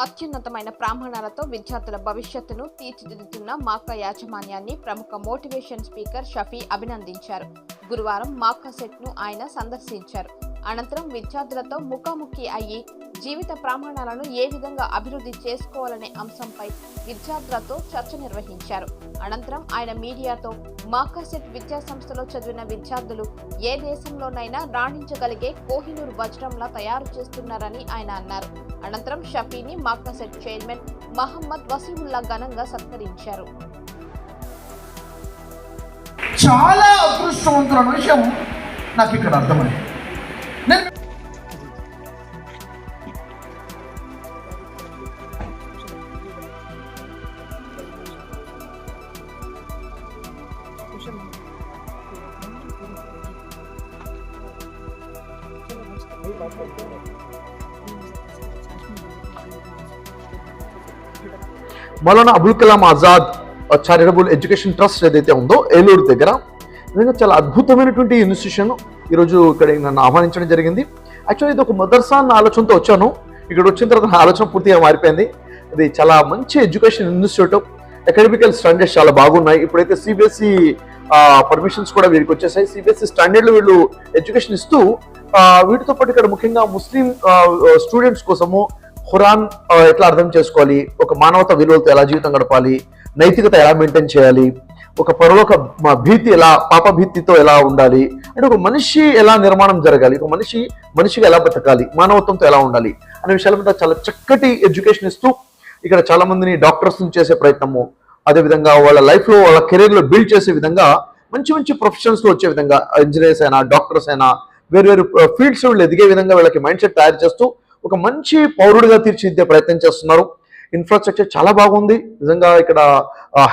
అత్యున్నతమైన ప్రమాణాలతో విద్యార్థుల భవిష్యత్తును తీర్చిదిద్దుతున్న మాకా యాజమాన్యాన్ని ప్రముఖ మోటివేషన్ స్పీకర్ షఫీ అభినందించారు. గురువారం మాకా సెట్ను ఆయన సందర్శించారు. అనంతరం విద్యార్థులతో ముఖాముఖి అయ్యి జీవిత ప్రమాణాలను ఏ విధంగా అభివృద్ధి చేసుకోవాలనే అంశంపై విద్యార్థులతో చర్చ నిర్వహించారు. అనంతరం ఆయన మీడియాతో మాకాసెట్ విద్యా సంస్థలో చదివిన విద్యార్థులు ఏ దేశంలోనైనా రాణించగలిగే కోహినూర్ వజ్రంలా తయారు చేస్తున్నారని ఆయన అన్నారు. అనంతరం షఫీని మాకాసెట్ చైర్మన్ మహమ్మద్ వసీముల్లా ఘనంగా సత్కరించారు. చాలా అదృష్టవంతుల విషయం నాకు ఇక్కడ అర్థమైంది. Maulana Abul Kalam Azad charitable education trust ఏదైతే ఉందో ఏలూరు దగ్గర నిజంగా చాలా అద్భుతమైనటువంటి ఇన్స్టిట్యూషన్ ఈరోజు ఇక్కడ నన్ను ఆహ్వానించడం జరిగింది. యాక్చువల్లీ ఇది ఒక మదర్సా అన్న ఆలోచనతో వచ్చాను. ఇక్కడ వచ్చిన తర్వాత నా ఆలోచన పూర్తిగా మారిపోయింది. ఇది చాలా మంచి ఎడ్యుకేషన్ ఇన్స్టిట్యూట్ అకాడమికల్ స్టాండర్డ్స్ చాలా బాగున్నాయి. ఇప్పుడైతే సిబిఎస్ఈ పర్మిషన్స్ కూడా వీరికి వచ్చేసాయి. సిబిఎస్ఈ స్టాండర్డ్లు వీళ్ళు ఎడ్యుకేషన్ ఇస్తూ వీటితో పాటు ఇక్కడ ముఖ్యంగా ముస్లిం స్టూడెంట్స్ కోసము ఖురాన్ ఎట్లా అర్థం చేసుకోవాలి? ఒక మానవత విలువలతో ఎలా జీవితం గడపాలి? నైతికత ఎలా మెయింటైన్ చేయాలి? ఒక పరలోక భీతి ఎలా పాప భీతితో ఎలా ఉండాలి? అంటే ఒక మనిషి ఎలా నిర్మాణం జరగాలి? ఒక మనిషి మనిషిగా ఎలా బతకాలి? మానవత్వంతో ఎలా ఉండాలి? అనే విషయాల మీద చాలా చక్కటి ఎడ్యుకేషన్ ఇస్తూ ఇక్కడ చాలా మందిని డాక్టర్స్ చేసే ప్రయత్నము. అదేవిధంగా వాళ్ళ లైఫ్లో వాళ్ళ కెరీర్లో బిల్డ్ చేసే విధంగా మంచి మంచి ప్రొఫెషన్స్లో వచ్చే విధంగా ఇంజనీర్స్ అయినా డాక్టర్స్ అయినా వేరు వేరు uh, ఫీల్డ్స్ వీళ్ళు ఎదిగే విధంగా వీళ్ళకి మైండ్ సెట్ తయారు చేస్తూ ఒక మంచి పౌరుడిగా తీర్చిదిద్దే ప్రయత్నం చేస్తున్నారు. ఇన్ఫ్రాస్ట్రక్చర్ చాలా బాగుంది. నిజంగా ఇక్కడ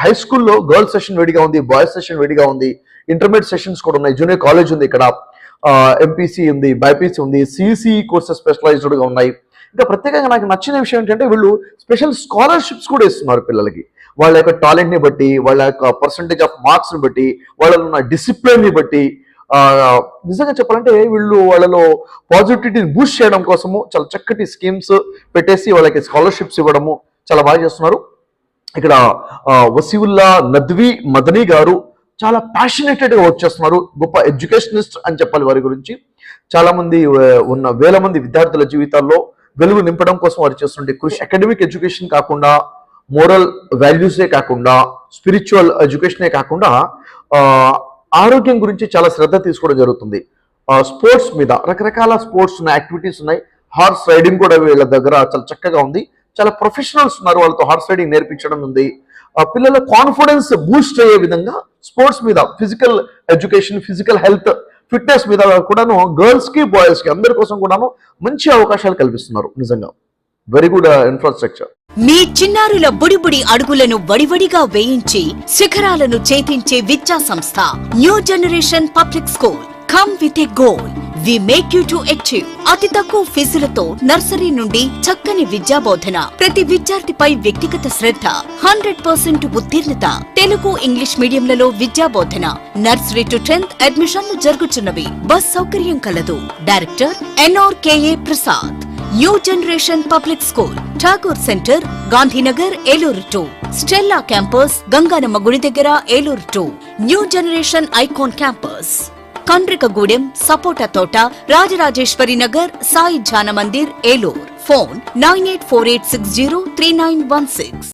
హై స్కూల్లో గర్ల్స్ సెషన్ వేడిగా ఉంది బాయ్స్ సెషన్ వేడిగా ఉంది. ఇంటర్మీడియట్ సెషన్స్ కూడా ఉన్నాయి. జూనియర్ కాలేజ్ ఉంది ఇక్కడ. Uh, ఎంపీసీ ఉంది బైపీసీ ఉంది సిసి కోర్సెస్ స్పెషలైజ్డ్గా ఉన్నాయి. ఇంకా ప్రత్యేకంగా నాకు నచ్చిన విషయం ఏంటంటే వీళ్ళు స్పెషల్ స్కాలర్షిప్స్ కూడా ఇస్తున్నారు పిల్లలకి. వాళ్ళ యొక్క టాలెంట్ని బట్టి వాళ్ళ యొక్క పర్సంటేజ్ ఆఫ్ మార్క్స్ని బట్టి వాళ్ళలో ఉన్న డిసిప్లిన్ని బట్టి నిజంగా చెప్పాలంటే వీళ్ళు వాళ్ళలో పాజిటివిటీని బూస్ట్ చేయడం కోసము చాలా చక్కటి స్కీమ్స్ పెట్టేసి వాళ్ళకి స్కాలర్షిప్స్ ఇవ్వడము చాలా బాగా చేస్తున్నారు. ఇక్కడ వసీవుల్లా నద్వి మదనీ గారు చాలా ప్యాషనేటెడ్గా వర్క్ చేస్తున్నారు. గొప్ప ఎడ్యుకేషనిస్ట్ అని చెప్పాలి వారి గురించి. చాలామంది ఉన్న వేల మంది విద్యార్థుల జీవితాల్లో వెలుగు నింపడం కోసం వారు చేస్తుండే కృషి. అకాడమిక్ ఎడ్యుకేషన్ కాకుండా మోరల్ వాల్యూసే కాకుండా స్పిరిచువల్ ఎడ్యుకేషనే కాకుండా ఆరోగ్యం గురించి చాలా శ్రద్ధ తీసుకోవడం జరుగుతుంది. స్పోర్ట్స్ మీద రకరకాల స్పోర్ట్స్ ఉన్నాయి యాక్టివిటీస్ ఉన్నాయి. హార్స్ రైడింగ్ కూడా వీళ్ళ దగ్గర చాలా చక్కగా ఉంది. చాలా ప్రొఫెషనల్స్ ఉన్నారు వాళ్ళతో హార్స్ రైడింగ్ నేర్పించడం ఉంది. ఆ పిల్లల కాన్ఫిడెన్స్ బూస్ట్ అయ్యే విధంగా స్పోర్ట్స్ మీద physical education physical health fitness మీద కూడాను గర్ల్స్కి బాయ్స్కి అందరి కోసం కూడాను మంచి అవకాశాలు కల్పిస్తున్నారు నిజంగా. వెరీ గుడ్ ఇన్ఫ్రాస్ట్రక్చర్ మీ చిన్నారుల బుడిబుడి అడుగులను వడివడిగా వేయించి శిఖరాలను చేతించే విద్యా సంస్థ new generation public school come with a goal we make you to achieve అతి తక్కువ ఫీజులతో నర్సరీ నుండి చక్కని విద్యా బోధన ప్రతి విద్యార్థిపై వ్యక్తిగత శ్రద్ధ హండ్రెడ్ పర్సెంట్ ఉత్తీర్ణత తెలుగు ఇంగ్లీష్ మీడియంలలో విద్యా బోధన నర్సరీ టు టెన్త్ అడ్మిషన్లు జరుగుతున్నవి బస్ సౌకర్యం కలదు. Director NRKA Prasad. New generation public school Tagore centre Gandhinagar Eluru two Stella campus Ganganamma గుడి దగ్గర Eluru two new generation icon campus Kandrikagudem సపోటా తోట Rajarajeswari Nagar Sai Jana Mandir Eluru. Phone nine eight four eight six zero three nine one six.